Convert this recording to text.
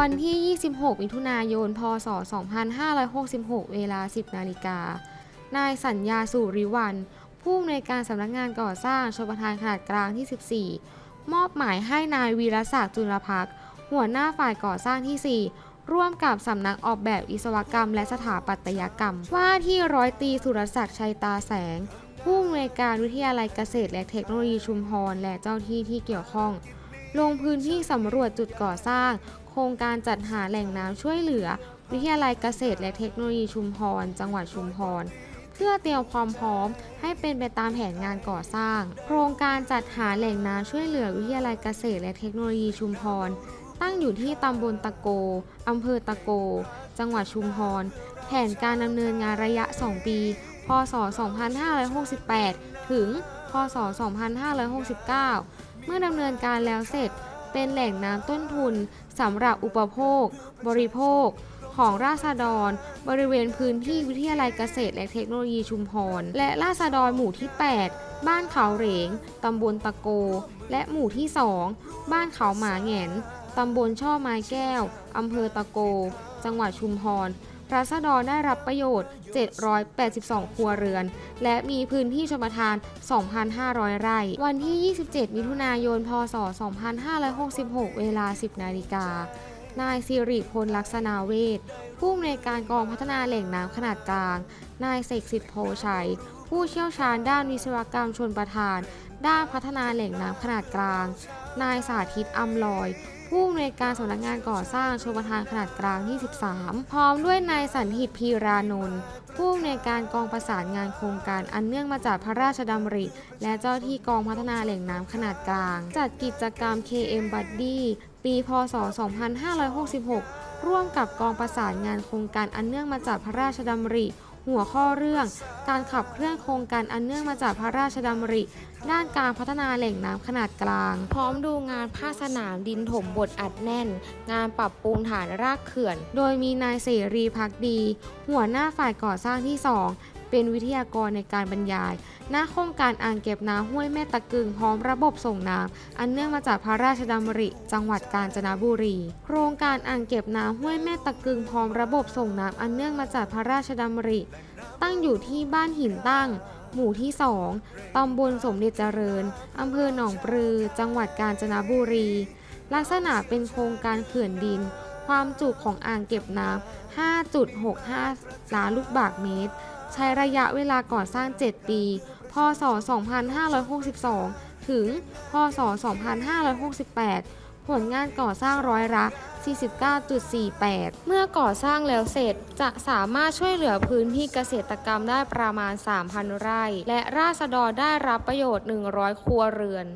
วันที่ 26 มิถุนายน พศ 2566 เวลา 10 นาฬิกา นายสัญญาสุริวัน ผู้อำนวยการสำนักงานก่อสร้างชลประทานขนาดกลางที่ 14 มอบหมายให้นายวีรศักดิ์จุลพักษ์หัวหน้าฝ่ายก่อสร้างที่ 4ร่วมกับสำนักออกแบบวิศวกรรม และสถาปัตยกรรม ว่าที่ร้อยตีสุรศักดิ์ชัยตาแสง ผู้อำนวยการวิทยาลัยเกษตรและเทคโนโลยีชุมพรและเจ้าที่ที่เกี่ยวข้อง ลงพื้นที่สำรวจจุดก่อสร้าง โครงการจัดหาแหล่งน้ำช่วยเหลือ วิทยาลัยเกษตรและเทคโนโลยีชุมพร จังหวัดชุมพร เพื่อเตรียมความพร้อมให้เป็นไปตามแผนงานก่อสร้าง โครงการจัดหาแหล่งน้ำช่วยเหลือวิทยาลัยเกษตรและเทคโนโลยีชุมพร ตั้งอยู่ที่ตำบลตะโกอำเภอตะโก จังหวัดชุมพร แผนการดำเนินงานระยะ 2 ปี พศ 2568 ถึง พศ 2569 เมื่อดำเนินการแล้วเสร็จ เป็นแหล่งน้ำต้นทุนสำหรับอุปโภค บริโภค ของราษฎร บริเวณพื้นที่วิทยาลัยเกษตรและเทคโนโลยีชุมพร และราษฎรหมู่ที่ 8 บ้านเขาเหรงตำบลตะโก และหมู่ที่ 2 บ้านเขาหมาแหงนตำบลช่อไม้แก้ว อำเภอตะโก จังหวัดชุมพร ราษฎรได้รับประโยชน์ 782 ครัวเรือน และมีพื้นที่ชมทาน 2,500 ไร่ วันที่ 27 มิถุนายน พศ 2566 เวลา 10 นาฬิกา นายสิริพลลักษณาเวทผู้อำนวยการกองพัฒนาแหล่งน้ำขนาดกลาง นายเสกสิทธิ์โพชัย ผู้เชี่ยวชาญด้านวิศวกรรมชนประทาน ด้านพัฒนาแหล่งน้ำขนาดกลาง นายสาธิตอํำลอย ผู้อำนวยการสำนักงานก่อสร้างชลประทานขนาดกลางที่13พร้อมด้วยนายสันหิตพีรานนท์ผู้อำนวยการกองประสานงานโครงการอันเนื่องมาจากพระราชดำริ และเจ้าที่กองพัฒนาแหล่งน้ำขนาดกลาง จัดกิจกรรม KM Buddy ปี พศ 2566 ร่วมกับกองประสานงานโครงการอันเนื่องมาจากพระราชดำริ หัวข้อเรื่อง การขับเคลื่อนโครงการอันเนื่องมาจากพระราชดำริ ด้านการพัฒนาแหล่งน้ำขนาดกลาง พร้อมดูงานภาคสนามดินถมบดอัดแน่น งานปรับปรุงฐานรากเขื่อน โดยมีนายเสรีพักดี หัวหน้าฝ่ายก่อสร้างที่ 2 เป็นวิทยากรในการบรรยายณโครงการอ่างเก็บน้ำห้วยแม่ตะกึงพร้อมระบบส่งน้ำอันเนื่องมาจากพระราชดำริ จังหวัดกาญจนบุรี โครงการอ่างเก็บน้ำห้วยแม่ตะกึงพร้อมระบบส่งน้ำอันเนื่องมาจากพระราชดำริ ตั้งอยู่ที่บ้านหินตั้ง หมู่ที่ 2ตำบลสมเด็จเจริญอำเภอหนองปลือ จังหวัดกาญจนบุรี ลักษณะเป็นโครงการเขื่อนดินความจุของอ่างเก็บน้ำ 5.65 ล้านลูกบาศก์เมตร ใช้ระยะเวลาก่อสร้าง 7 ปี พศ 2562 ถึง พศ 2568 ผลงานก่อสร้างร้อยละ 49.48 เมื่อก่อสร้างแล้วเสร็จจะสามารถช่วยเหลือพื้นที่เกษตรกรรมได้ประมาณ 3,000 ไร่ และราษฎรได้รับประโยชน์ 100 ครัวเรือน